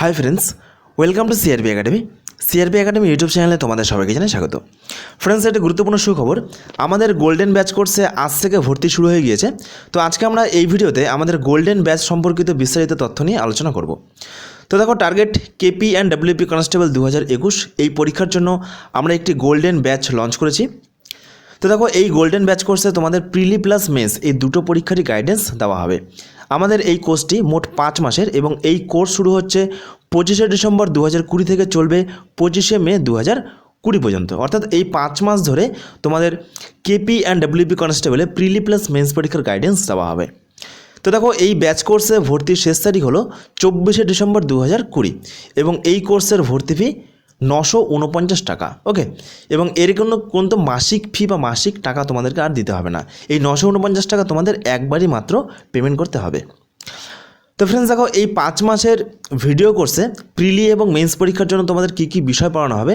Hi friends welcome to CRB academy CRB academy YouTube চ্যানেলে তোমাদের সবাইকে জানাই স্বাগত। ফ্রেন্ডস একটা গুরুত্বপূর্ণ সুখবর, আমাদের গোল্ডেন ব্যাচ কোর্সে আজ থেকে ভর্তি শুরু হয়ে গিয়েছে। তো আজকে আমরা এই ভিডিওতে আমাদের গোল্ডেন ব্যাচ সম্পর্কিত বিস্তারিত তথ্য নিয়ে আলোচনা করব। তো দেখো target KP and WP constable দু হাজার একুশ, এই পরীক্ষার জন্য আমরা একটি গোল্ডেন ব্যাচ লঞ্চ করেছি। তো দেখো, এই গোল্ডেন ব্যাচ কোর্সে তোমাদের প্রিলি প্লাস মেন্স এই দুটো পরীক্ষারই গাইডেন্স দেওয়া হবে। আমাদের এই কোর্সটি মোট পাঁচ মাসের এবং এই কোর্স শুরু হচ্ছে পঁচিশে ডিসেম্বর দু হাজার কুড়ি থেকে চলবে পঁচিশে মে দু হাজার কুড়ি পর্যন্ত। অর্থাৎ এই পাঁচ মাস ধরে তোমাদের কেপি অ্যান্ড ডাব্লিউপি কনস্টেবলে প্রিলি প্লাস মেন্স পরীক্ষার গাইডেন্স দেওয়া হবে। তো দেখো, এই ব্যাচ কোর্সে ভর্তির শেষ তারিখ হলো চব্বিশে ডিসেম্বর দু হাজার কুড়ি এবং এই কোর্সের ভর্তি ফি নশো উনপঞ্চাশ টাকা ওকে এবং এর কোনো কোনো মাসিক ফি বা মাসিক টাকা তোমাদেরকে আর দিতে হবে না। এই নশো উনপঞ্চাশ টাকা তোমাদের একবারই মাত্র পেমেন্ট করতে হবে। তো ফ্রেন্ডস দেখো, এই পাঁচ মাসের ভিডিও কোর্সে প্রিলি এবং মেন্স পরীক্ষার জন্য তোমাদের কী কী বিষয় পড়ানো হবে?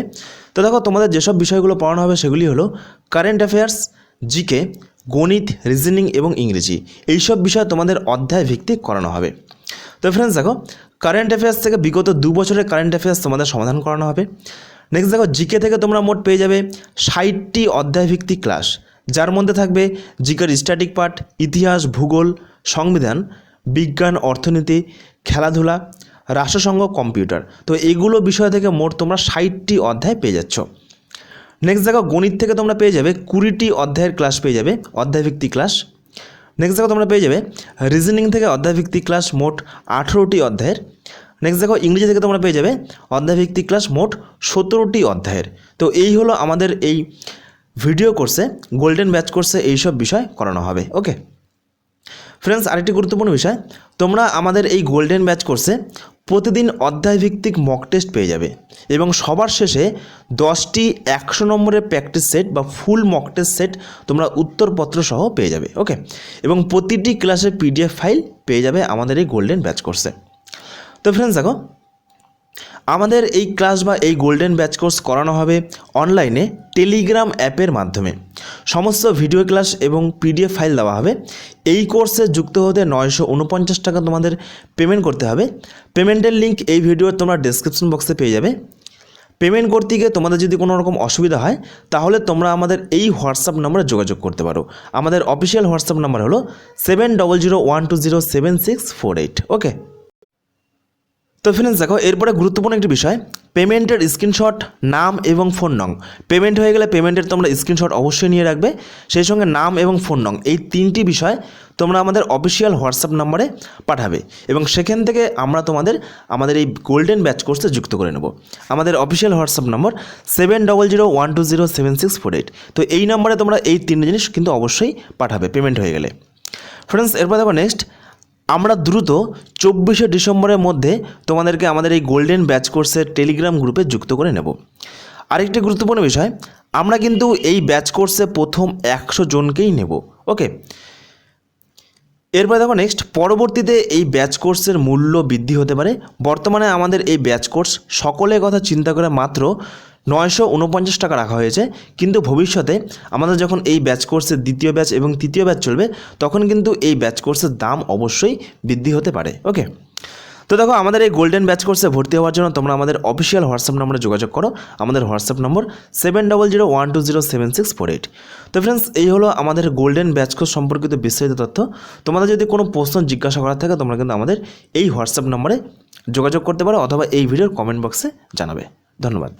তো দেখো, তোমাদের যেসব বিষয়গুলো পড়ানো হবে সেগুলি হলো কারেন্ট অ্যাফেয়ার্স জিকে গণিত রিজনিং এবং ইংরেজি। এইসব বিষয় তোমাদের অধ্যায় ভিত্তিক করানো হবে। তো ফ্রেন্ডস দেখো কারেন্ট অ্যাফেয়ার্স থেকে বিগত দু বছরের কারেন্ট অ্যাফেয়ার্স তোমাদের সমাধান করানো হবে। নেক্সট দেখো জিকে থেকে তোমরা মোট পেয়ে যাবে ষাটটি অধ্যায়ভিত্তিক ক্লাস যার মধ্যে থাকবে জিকের স্ট্যাটিক পার্ট ইতিহাস, ভূগোল, সংবিধান, বিজ্ঞান, অর্থনীতি, খেলাধুলা, রাষ্ট্রসংঘ কম্পিউটার তো এগুলো বিষয় থেকে মোট তোমরা ষাটটি অধ্যায় পেয়ে যাচ্ছ। নেক্সট দেখো, গণিত থেকে তোমরা পেয়ে যাবে কুড়িটি অধ্যায়ের ক্লাস পেয়ে যাবে অধ্যায়ভিত্তিক ক্লাস নেক্সট দেখো তোমরা পেয়ে যাবে রিজনিং থেকে অধ্যায়ভিত্তিক ক্লাস মোট আঠেরোটি অধ্যায়ের। নেক্সট দেখো ইংরেজি থেকে তোমরা পেয়ে যাবে অধ্যায়ভিত্তিক ক্লাস মোট সতেরোটি অধ্যায়ের। তো এই হলো আমাদের এই ভিডিও কোর্সে গোল্ডেন ব্যাচ কোর্সে এইসব বিষয় করানো হবে। ওকে ফ্রেন্ডস আরেকটি গুরুত্বপূর্ণ বিষয়, তোমরা আমাদের এই গোল্ডেন ব্যাচ কোর্সে প্রতিদিন অধ্যায়ভিত্তিক মক টেস্ট পেয়ে যাবে এবং সবার শেষে দশটি একশো নম্বরের প্র্যাকটিস সেট বা ফুল মক টেস্ট সেট তোমরা উত্তরপত্র সহ পেয়ে যাবে ওকে এবং প্রতিটি ক্লাসের পিডিএফ ফাইল পেয়ে যাবে আমাদের এই গোল্ডেন ব্যাচ কোর্সে তো ফ্রেন্ডস দেখো, আমাদের এই ক্লাস বা এই গোল্ডেন ব্যাচ কোর্স করানো হবে অনলাইনে টেলিগ্রাম অ্যাপের মাধ্যমে। সমস্ত ভিডিও ক্লাস এবং পিডিএফ ফাইল দেওয়া হবে। এই কোর্সে যুক্ত হতে নয়শো উনপঞ্চাশ টাকা তোমাদের পেমেন্ট করতে হবে। পেমেন্টের লিঙ্ক এই ভিডিওর তোমরা ডেসক্রিপশন বক্সে পেয়ে যাবে। পেমেন্ট করতে গিয়ে তোমাদের যদি কোনো রকম অসুবিধা হয়, তাহলে তোমরা আমাদের এই হোয়াটসঅ্যাপ নম্বরে যোগাযোগ করতে পারো। আমাদের অফিসিয়াল হোয়াটসঅ্যাপ নাম্বার হলো seven double zero one two zero seven six four eight okay তো ফ্রেন্ডস দেখো, এরপরে গুরুত্বপূর্ণ একটি বিষয় পেমেন্টের স্ক্রিনশট নাম এবং ফোন নং। পেমেন্ট হয়ে গেলে পেমেন্টের তোমরা স্ক্রিনশট অবশ্যই নিয়ে রাখবে, সেই সঙ্গে নাম এবং ফোন নং। এই তিনটি বিষয় তোমরা আমাদের অফিসিয়াল হোয়াটসঅ্যাপ নম্বরে পাঠাবে এবং সেখান থেকে আমরা তোমাদের আমাদের এই গোল্ডেন ব্যাচ কোর্সে যুক্ত করে নেব। আমাদের official WhatsApp number seven double zero one two zero seven six four eight তো এই নম্বরে তোমরা এই তিনটে জিনিস কিন্তু অবশ্যই পাঠাবে পেমেন্ট হয়ে গেলে। ফ্রেন্ডস এরপর দেখো নেক্সট আমরা দ্রুত চব্বিশে ডিসেম্বরের মধ্যে তোমাদেরকে আমাদের এই গোল্ডেন ব্যাচ কোর্সের টেলিগ্রাম গ্রুপে যুক্ত করে নেব। আরেকটি গুরুত্বপূর্ণ বিষয়, আমরা কিন্তু এই ব্যাচ কোর্সে প্রথম একশো জনকেই নেব, ওকে? এরপরে দেখো নেক্সট পরবর্তীতে এই ব্যাচ কোর্সের মূল্য বৃদ্ধি হতে পারে। বর্তমানে আমাদের এই ব্যাচ কোর্স সকলের কথা চিন্তা করে মাত্র নয়শো উনপঞ্চাশ টাকা রাখা হয়েছে। কিন্তু ভবিষ্যতে আমাদের যখন এই ব্যাচ কোর্সের দ্বিতীয় ব্যাচ এবং তৃতীয় ব্যাচ চলবে, তখন কিন্তু এই ব্যাচ কোর্সের দাম অবশ্যই বৃদ্ধি হতে পারে। ওকে? তো দেখো, আমাদের এই গোল্ডেন ব্যাচ কোর্সে ভর্তি হওয়ার জন্য তোমরা আমাদের অফিসিয়াল হোয়াটসঅ্যাপ নম্বরে যোগাযোগ করো। আমাদের WhatsApp number seven double zero one two zero seven six four eight. তো ফ্রেন্ডস এই হলো আমাদের গোল্ডেন ব্যাচ কোর্স সম্পর্কিত বিস্তারিত তথ্য। তোমাদের যদি কোনো প্রশ্ন জিজ্ঞাসা করার থাকে, তোমরা কিন্তু আমাদের এই হোয়াটসঅ্যাপ নম্বরে যোগাযোগ করতে পারো অথবা এই ভিডিওর কমেন্ট বক্সে জানাবে। ধন্যবাদ।